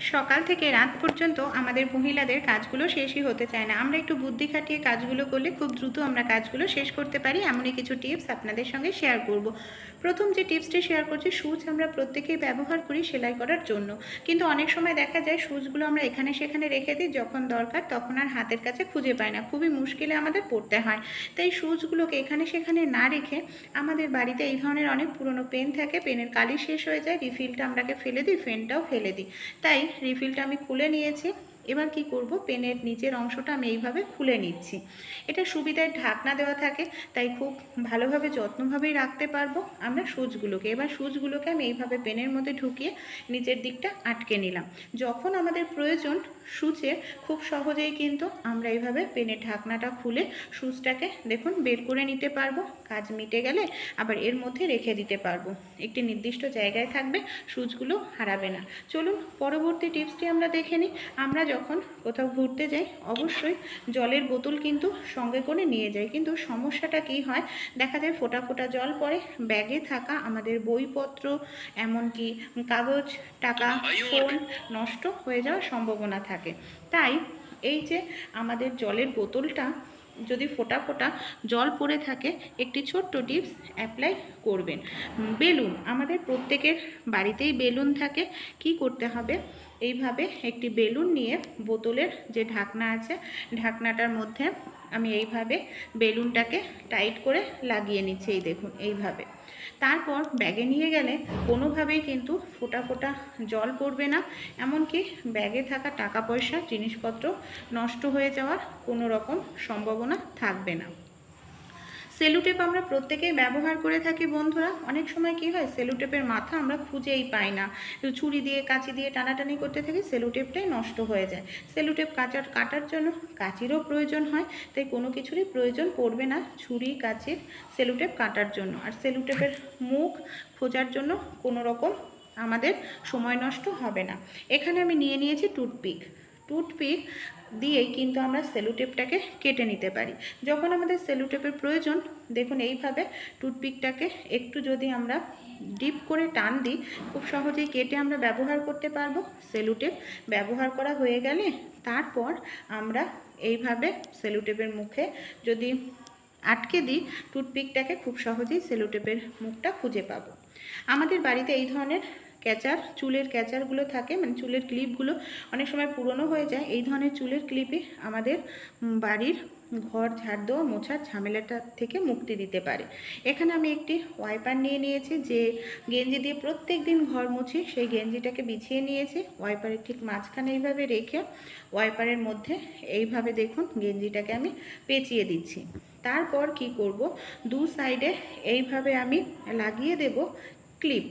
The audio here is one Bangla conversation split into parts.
সকাল থেকে রাত পর্যন্ত আমাদের মহিলাদের কাজগুলো শেষই হতে চায় না। আমরা একটু বুদ্ধি খাটিয়ে কাজগুলো করলে খুব দ্রুত আমরা কাজগুলো শেষ করতে পারি, এমনই কিছু টিপস আপনাদের সঙ্গে শেয়ার করব। প্রথম যে টিপসটি শেয়ার করছি, সুচ আমরা প্রত্যেকেই ব্যবহার করি সেলাই করার জন্য। কিন্তু অনেক সময় দেখা যায় সুচগুলো আমরা এখানে সেখানে রেখে দিই, যখন দরকার তখন আর হাতের কাছে খুঁজে পাই না। খুবই মুশকিলে আমাদের পড়তে হয়। তাই সুচগুলোকে এখানে সেখানে না রেখে আমাদের বাড়িতে এই ধরনের অনেক পুরনো পেন থাকে, পেনের কালি শেষ হয়ে যায়, রিফিলটা আমরাকে ফেলে দিই পেনটাও ফেলে দিই। তাই রিফিলটা আমি খুলে নিয়েছি। এবার কি করব? পেনের নিচের অংশটা আমি এইভাবে খুলে নিচ্ছি। এটা সুবিধায় ঢাকনা দেওয়া থাকে, তাই খুব ভালোভাবে যত্নভাবেই রাখতে পারব আমরা সুচগুলোকে। এবার সুচগুলোকে আমি এইভাবে পেনের মধ্যে ঢুকিয়ে নিচের দিকটা আটকে নিলাম। যখন আমাদের প্রয়োজন সুচে, খুব সহজেই কিন্তু আমরা এইভাবে পেনের ঢাকনাটা খুলে সুচটাকে দেখুন বের করে নিতে পারব, কাজ মিটে গেলে আবার এর মধ্যে রেখে দিতে পারব। একটি নির্দিষ্ট জায়গায় থাকবে, সুচগুলো হারাবে না। চলুন পরবর্তী টিপসটি আমরা দেখে নিই। আমরা যখন কোথাও ঘুরতে যাই, অবশ্যই জলের বোতল কিন্তু সঙ্গে করে নিয়ে যাই। কিন্তু সমস্যাটা কি হয়? দেখা যায় ফোটা ফোটা জল পড়ে, ব্যাগে থাকা আমাদের বইপত্র, এমনকি কাগজ, টাকা, ফোন নষ্ট হয়ে যাওয়ার সম্ভাবনা থাকে। তাই এই যে আমাদের জলের বোতলটা, যদি ফোটা ফোটা জল পড়ে থাকে, একটি ছোট্ট টিপস অ্যাপ্লাই করবেন। বেলুন, আমাদের প্রত্যেকের বাড়িতেই বেলুন থাকে। কি করতে হবে? এইভাবে একটি বেলুন নিয়ে বোতলের যে ঢাকনা আছে, ঢাকনাটার মধ্যে আমি এইভাবে বেলুনটাকে টাইট করে লাগিয়ে নিচ্ছি, এই দেখুন, এইভাবে। তারপর ব্যাগে নিয়ে গেলে কোনোভাবেই কিন্তু ফোটা ফোটা জল পড়বে না, এমনকি ব্যাগে থাকা টাকা পয়সা, জিনিসপত্র নষ্ট হয়ে যাওয়ার কোনো রকম সম্ভাবনা থাকবে না। সেলুটেপ আমরা প্রত্যেকেই ব্যবহার করে থাকি, বন্ধুরা। অনেক সময় কি হয়, সেলুটেপের মাথা আমরা খুঁজেই পাই না। ছুরি দিয়ে, কাঁচি দিয়ে টানাটানি করতে থাকি, সেলুটেপটাই নষ্ট হয়ে যায়। সেলুটেপ কাটার কাটার জন্য কাঁচিরও প্রয়োজন হয়, তাই কোনো কিছুরই প্রয়োজন পড়বে না ছুরি, কাঁচির সেলুটেপ কাটার জন্য। আর সেলুটেপের মুখ খোঁজার জন্য কোনো রকম আমাদের সময় নষ্ট হবে না। এখানে আমি নিয়ে নিয়েছি টুথপিক। টুথপিক দিয়েই কিন্তু আমরা সেলুটেপটাকে কেটে নিতে পারি। যখন আমাদের সেলুটেপের প্রয়োজন, দেখুন এইভাবে টুথপিকটাকে একটু যদি আমরা ডিপ করে টান দিই, খুব সহজেই কেটে আমরা ব্যবহার করতে পারব। সেলুটেপ ব্যবহার করা হয়ে গেলে তারপর আমরা এইভাবে সেলুটেপের মুখে যদি আটকে দিই, টুথপিকটাকে খুব সহজেই সেলুটেপের মুখটা খুঁজে পাবো। আমাদের বাড়িতে এই ধরনের ক্যাচার, চুলের ক্যাচারগুলো থাকে মানে চুলের ক্লিপগুলো অনেক সময় পুরনো হয়ে যায়। এই ধরনের চুলের ক্লিপে আমাদের বাড়ির ঘর, ঝাড় দেওয়া, মোছার ঝামেলাটা থেকে মুক্তি দিতে পারে। এখানে আমি একটি ওয়াইপার নিয়ে নিয়েছি, যে গেঞ্জি দিয়ে প্রত্যেক দিন ঘর মুছি, সেই গেঞ্জিটাকে বিছিয়ে নিয়েছি। ওয়াইপারের ঠিক মাঝখানে এইভাবে রেখে ওয়াইপারের মধ্যে এইভাবে দেখুন গেঞ্জিটাকে আমি পেঁচিয়ে দিচ্ছি। তারপর কি করব? দু সাইডে এইভাবে আমি লাগিয়ে দেব ক্লিপ।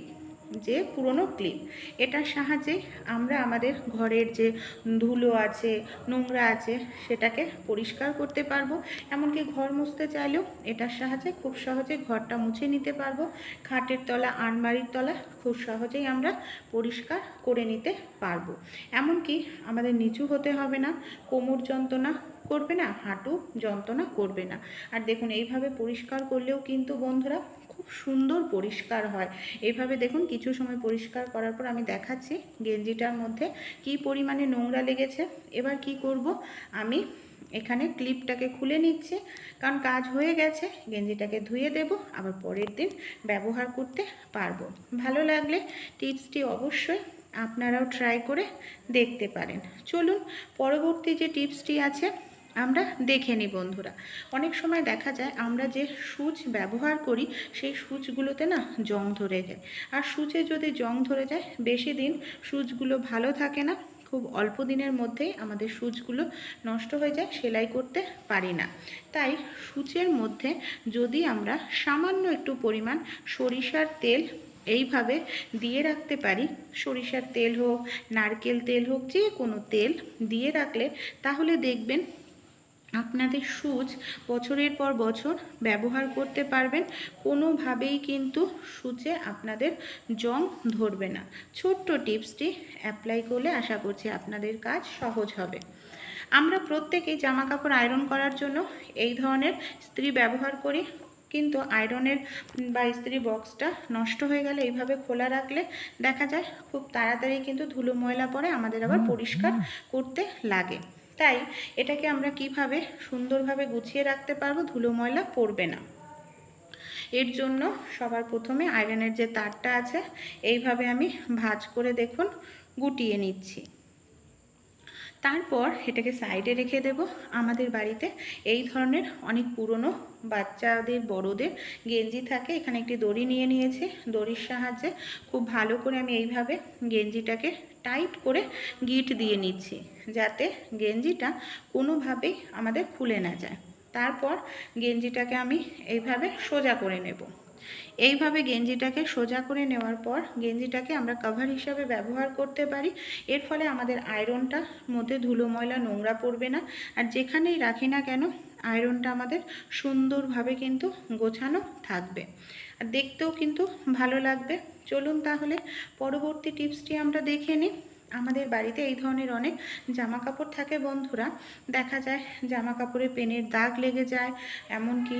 যে পুরনো ক্লিপ। এটার সাহায্যে আমরা আমাদের ঘরের যে ধুলো আছে, নোংরা আছে, সেটাকে পরিষ্কার করতে পারব। এমনকি ঘর মুছতে চাইলেও এটার সাহায্যে খুব সহজে ঘরটা মুছে নিতে পারব। খাটের তলা, আলমারির তলা খুব সহজেই আমরা পরিষ্কার করে নিতে পারব। এমনকি আমাদের নিচু হতে হবে না, কোমর যন্ত্রণা করবে না, হাঁটু যন্ত্রণা করবে না। আর দেখুন, এইভাবে পরিষ্কার করলেও কিন্তু বন্ধুরা খুব সুন্দর পরিষ্কার হয়। এইভাবে দেখুন, কিছু সময় পরিষ্কার করার পর আমি দেখাচ্ছি গেঞ্জিটার মধ্যে কি পরিমাণে নোংরা লেগেছে। এবার কি করব? আমি এখানে ক্লিপটাকে খুলে নিচ্ছি। কারণ কাজ হয়ে গেছে, গেঞ্জিটাকে ধুয়ে দেব, আবার পরের দিন ব্যবহার করতে পারব। ভালো লাগলে টিপসটি অবশ্যই আপনারাও ট্রাই করে দেখতে পারেন। চলুন, পরবর্তী যে টিপসটি আছে আমরা দেখে নিই বন্ধুরা। অনেক সময় দেখা যায় আমরা যে সুচ ব্যবহার করি, সেই সুচগুলোতে না জং ধরে যায়। আর সুচে যদি জং ধরে যায়, বেশি দিন সুচগুলো ভালো থাকে না, খুব অল্প দিনের মধ্যেই আমাদের সুচগুলো নষ্ট হয়ে যায়, সেলাই করতে পারি না। তাই সুচের মধ্যে যদি আমরা সামান্য একটু পরিমাণ সরিষার তেল এইভাবে দিয়ে রাখতে পারি, সরিষার তেল হোক, নারকেল তেল হোক, যে কোনো তেল দিয়ে রাখলে, তাহলে দেখবেন আপনাদের সুচ বছরের পর বছর ব্যবহার করতে পারবেন। কোনোভাবেই কিন্তু সুচে আপনাদের জং ধরবে না। ছোট্ট টিপসটি অ্যাপ্লাই করলে আশা করছি আপনাদের কাজ সহজ হবে। আমরা প্রত্যেকেই জামা কাপড় আয়রন করার জন্য এই ধরনের স্ত্রী ব্যবহার করি। কিন্তু আয়রনের বা ইস্ত্রি বক্সটা নষ্ট হয়ে গেলে এইভাবে খোলা রাখলে দেখা যায় খুব তাড়াতাড়ি কিন্তু ধুলো ময়লা পরে আমাদের আবার পরিষ্কার করতে লাগে। তাই এটাকে আমরা কীভাবে সুন্দরভাবে গুছিয়ে রাখতে পারব ধুলো ময়লা পড়বে না। এর জন্য সবার প্রথমে আয়রনের যে তারটা আছে, এইভাবে আমি ভাজ করে দেখুন, গুটিয়ে নিচ্ছি। তারপর এটাকে সাইডে রেখে দেব আমাদের বাড়িতে। এই ধরনের অনেক পুরনো বাচ্চাদের, বড়দের গেঞ্জি থাকে। এখানে একটি দড়ি নিয়ে নিয়েছি। দড়ির সাহায্যে খুব ভালো করে আমি এইভাবে গেঞ্জিটাকে টাইট করে গিট দিয়ে নিচ্ছি, যাতে গেঞ্জিটা কোনোভাবেই আমাদের খুলে না যায়। তারপর গেঞ্জিটাকে আমি এইভাবে সোজা করে নেব। এইভাবে গেঞ্জিটাকে সোজা করে নেওয়ার পর গেঞ্জিটাকে আমরা কভার হিসাবে ব্যবহার করতে পারি। এর ফলে আমাদের আয়রনটার মধ্যে ধুলো, ময়লা, নোংরা পড়বে না। আর যেখানেই রাখি না কেন, আয়রনটা আমাদের সুন্দরভাবে কিন্তু গোছানো থাকবে। আর দেখতেও কিন্তু ভালো লাগবে। চলুন তাহলে পরবর্তী টিপসটি আমরা দেখে নিই। আমাদের বাড়িতে এই ধরনের অনেক জামা কাপড় থাকে বন্ধুরা। দেখা যায় জামা কাপড়ে পেনের দাগ লেগে যায়, এমনকি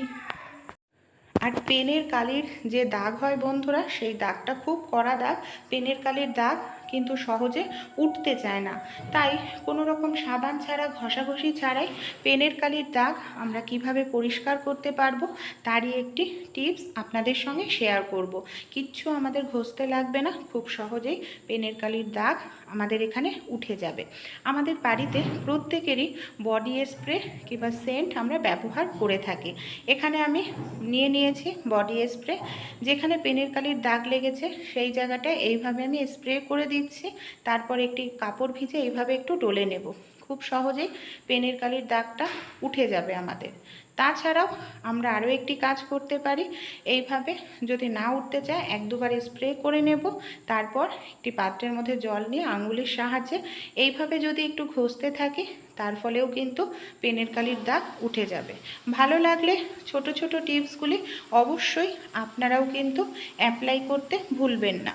আর পেনের কালির যে দাগ হয় বন্ধুরা, সেই দাগটা খুব কড়া দাগ। পেনের কালির দাগ কিন্তু সহজে উঠতে চায় না। তাই কোনো রকম সাবান ছাড়া, ঘষাঘষি ছাড়াই পেনের কালির দাগ আমরা কীভাবে পরিষ্কার করতে পারব, তারই একটি টিপস আপনাদের সঙ্গে শেয়ার করব। কিচ্ছু আমাদের ঘষতে লাগবে না, খুব সহজেই পেনের কালির দাগ আমাদের এখানে উঠে যাবে। আমাদের বাড়িতে প্রত্যেকেরই বডি স্প্রে কিংবা সেন্ট আমরা ব্যবহার করে থাকি। এখানে আমি নিয়ে নিয়েছি বডি স্প্রে। যেখানে পেনের কালির দাগ লেগেছে, সেই জায়গাটায় এইভাবে আমি স্প্রে করে দিচ্ছি। তারপর একটি কাপড় ভিজে এইভাবে একটু ডলে নেব। খুব সহজেই পেনের কালির দাগটা উঠে যাবে আমাদের। তাছাড়াও আমরা আরও একটি কাজ করতে পারি। এইভাবে যদি না উঠতে চায় এক দুবার স্প্রে করে নেব। তারপর একটি পাত্রের মধ্যে জল নিয়ে আঙুলের সাহায্যে এইভাবে যদি একটু ঘষতে থাকি, তার ফলেও কিন্তু পেনের কালির দাগ উঠে যাবে। ভালো লাগলে ছোট ছোট টিপসগুলি অবশ্যই আপনারাও কিন্তু অ্যাপ্লাই করতে ভুলবেন না।